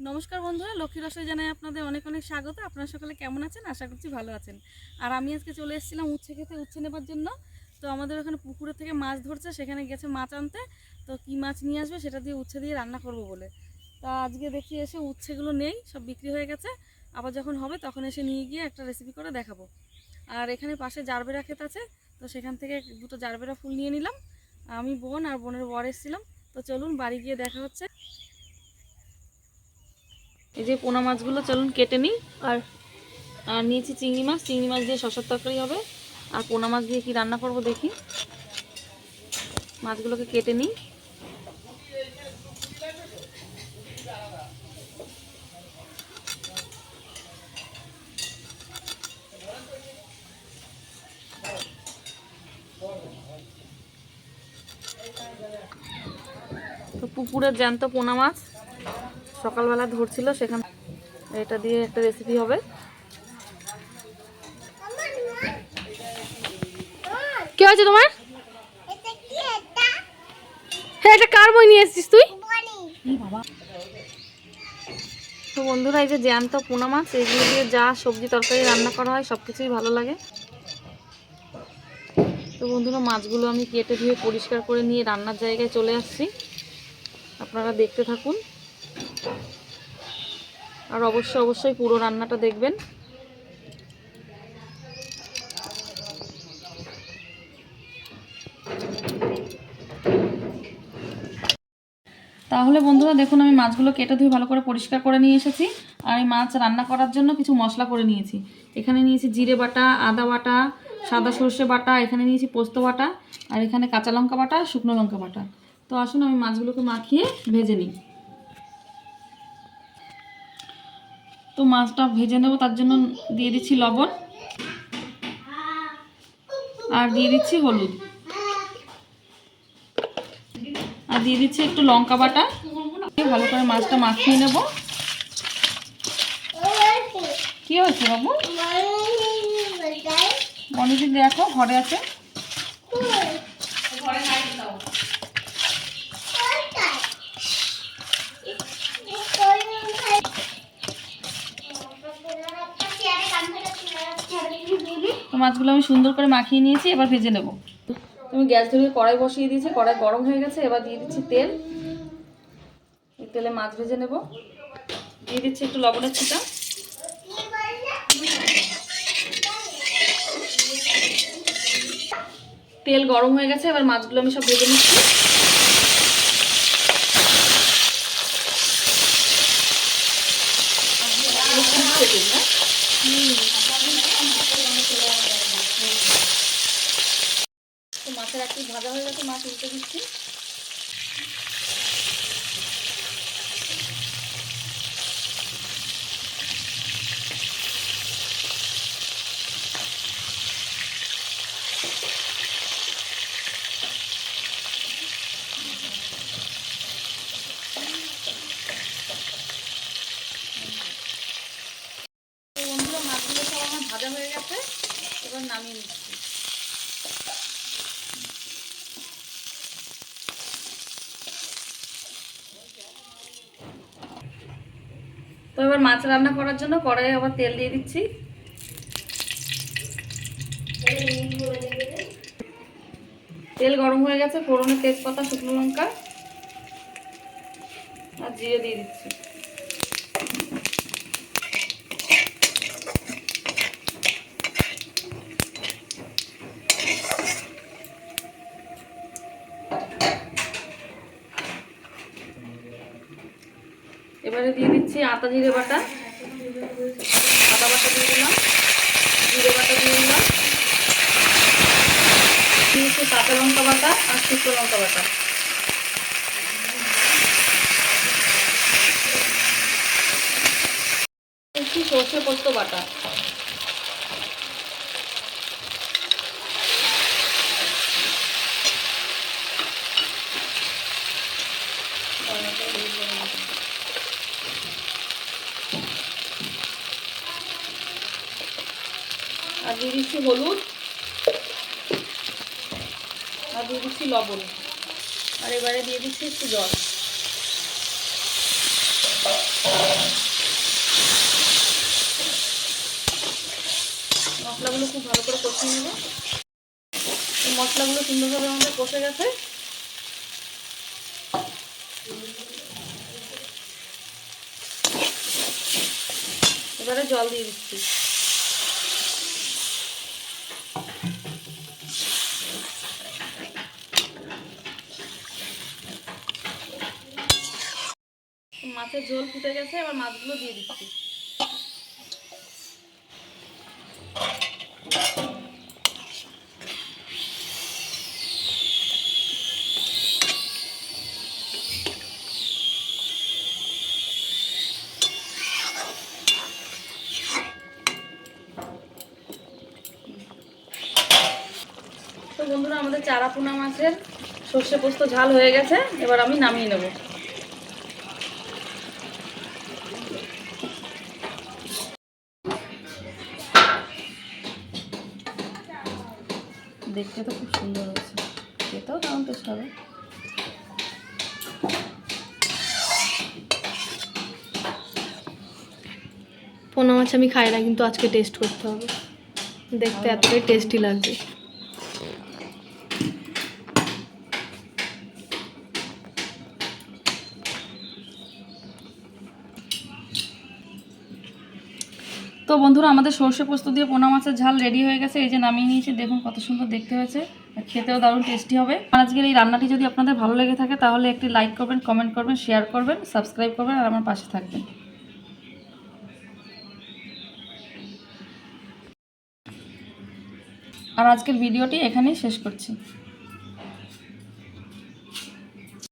নমস্কার বন্ধুরা, লক্ষ্মী রসই জানাই আপনাদের অনেক অনেক স্বাগত। আপনারা সকলে কেমন আছেন? আশা করছি ভালো আছেন। আর আমি আজকে চলে এসেছিলাম উচ্ছে খেতে, উচ্ছে নেবার জন্য। তো আমাদের ওখানে পুকুরের থেকে মাছ ধরছে, সেখানে গেছে মাছ আনতে। তো কি মাছ নিয়ে আসবে সেটা দিয়ে উচ্ছে দিয়ে রান্না করব বলে। তা আজকে দেখি এসে উচ্ছেগুলো নেই, সব বিক্রি হয়ে গেছে। আবার যখন হবে তখন এসে নিয়ে গিয়ে একটা রেসিপি করে দেখাবো। আর এখানে পাশে জারবেরা ক্ষেত আছে, তো সেখান থেকে দুটো জারবেরা ফুল নিয়ে নিলাম। আমি বোন আর বোনের বর এসেছিলাম। তো চলুন বাড়ি গিয়ে দেখা হচ্ছে। এই যে পোনা মাছগুলো চলুন কেটে নিই। আর আর নিয়েছি চিংড়ি মাছ। চিংড়ি মাছ দিয়ে শশার তরকারি হবে। আর পোনা মাছ দিয়ে কি রান্না করব দেখি। মাছগুলোকে কেটে নিই। তো পুকুরের জ্যান্ত পোনা মাছ। সকালবেলা ধরছিল, সেখান এটা দিয়ে একটা রেসিপি হবে। কি হয়েছে তোমার? হ্যাঁ এটা কার বই নিয়ে এসেছিস তুই? তো বন্ধুরা, এই যে জ্যান্ত পোনা মাছ, এগুলো দিয়ে যা সবজি তরকারি রান্না করা হয় সব কিছুই ভালো লাগে। তো বন্ধুরা, মাছগুলো আমি কেটে ধুয়ে পরিষ্কার করে নিয়ে রান্নার জায়গায় চলে আসছি। আপনারা দেখতে থাকুন। আর অবশ্যই অবশ্যই পুরো রান্নাটা দেখবেন। তাহলে বন্ধুরা, দেখুন আমি মাছগুলো কেটে ধুয়ে ভালো করে পরিষ্কার করে নিয়ে এসেছি। আর এই মাছ রান্না করার জন্য কিছু মশলা করে নিয়েছি। এখানে নিয়েছি জিরে বাটা, আদা বাটা, সাদা সর্ষে বাটা, এখানে নিয়েছি পোস্ত বাটা, আর এখানে কাঁচা লঙ্কা বাটা, শুকনো লঙ্কা বাটা। তো আসুন আমি মাছগুলোকে মাখিয়ে ভেজে নিই। তো মাছটা ভেজে নেব তার জন্য দিয়ে দিচ্ছি লবণ আর দিয়ে দিচ্ছি হলুদ। আর দিয়ে দিচ্ছি একটু লঙ্কা বাটা। ভালো করে মাছটা মাখিয়ে নেব। কি হয়েছে বাবু? মনিদি দেখো ঘরে আছে? মাছগুলো আমি সুন্দর করে মাখিয়ে নিয়েছি, এবার ভেজে নেব। তুমি গ্যাস ধরিয়ে কড়াই বসিয়ে দিয়েছি, কড়াই গরম হয়ে গেছে, এবার দিয়ে দিচ্ছি তেল। এই তেলে মাছ ভেজে নেব। দিয়ে দিচ্ছি একটু লবণের ছিটা। তেল গরম হয়ে গেছে, এবার মাছগুলো আমি সব ভেজে নিচ্ছি। তো মাছের একটু ভাজা হয়ে গেছে মাছ উল্টে দিচ্ছি। ভাজা হয়ে গেছে। এবার নামিয়ে নিচ্ছি। তো এবার মাছ রান্না করার জন্য কড়াইয়ে আবার তেল দিয়ে দিচ্ছি। তেল গরম হয়ে গেছে ফোড়নের তেজপাতা, শুকনো লঙ্কা আর জিরে দিয়ে দিচ্ছি। এবারে দিয়ে দিচ্ছি আটা জিরে বাটা। আদা বাটা দিয়ে দিলাম। জিরে বাটা দিয়ে দিলাম। দিয়েছি কাঁচা লঙ্কা বাটা আর শুকনো লঙ্কা বাটা। সর্ষে পোস্ত বাটা। আর দিয়ে দিচ্ছি হলুদ, আর দিয়ে দিচ্ছি লবণ। আর এবারে দিয়ে দিচ্ছি একটু জল। মশলাগুলো খুব ভালো করে কষিয়ে নেব। এই মশলাগুলো সুন্দরভাবে আমাদের কষে গেছে। এবারে জল দিয়ে দিচ্ছি। মাছের ঝোল ফুটে গেছে, এবার মাছগুলো দিয়ে দিচ্ছি। তো বন্ধুরা, আমাদের চারা পোনা মাছের সর্ষে পোস্ত ঝাল হয়ে গেছে, এবার আমি নামিয়ে নেব। দেখতে তো খুব সুন্দর হয়েছে। খেতেও দারুণ টেস্ট হবে। পোনা মাছ আমি খাই না কিন্তু আজকে টেস্ট করতে হবে। দেখতে এতটাই টেস্টি লাগবে। তো বন্ধুরা, আমাদের সর্ষে পোস্ত দিয়ে পোনা মাছের ঝাল রেডি হয়ে গেছে। এই যে নামিয়ে নিয়েছি, দেখুন কত সুন্দর দেখতে হয়েছে। খেতেও দারুণ টেস্টি হবে। আজকের এই রান্নাটি যদি আপনাদের ভালো লেগে থাকে, তাহলে একটি লাইক করবেন কমেন্ট করবেন শেয়ার করবেন সাবস্ক্রাইব করবেন, আর আমার পাশে থাকবেন। আর আজকের ভিডিওটি এখানেই শেষ করছি।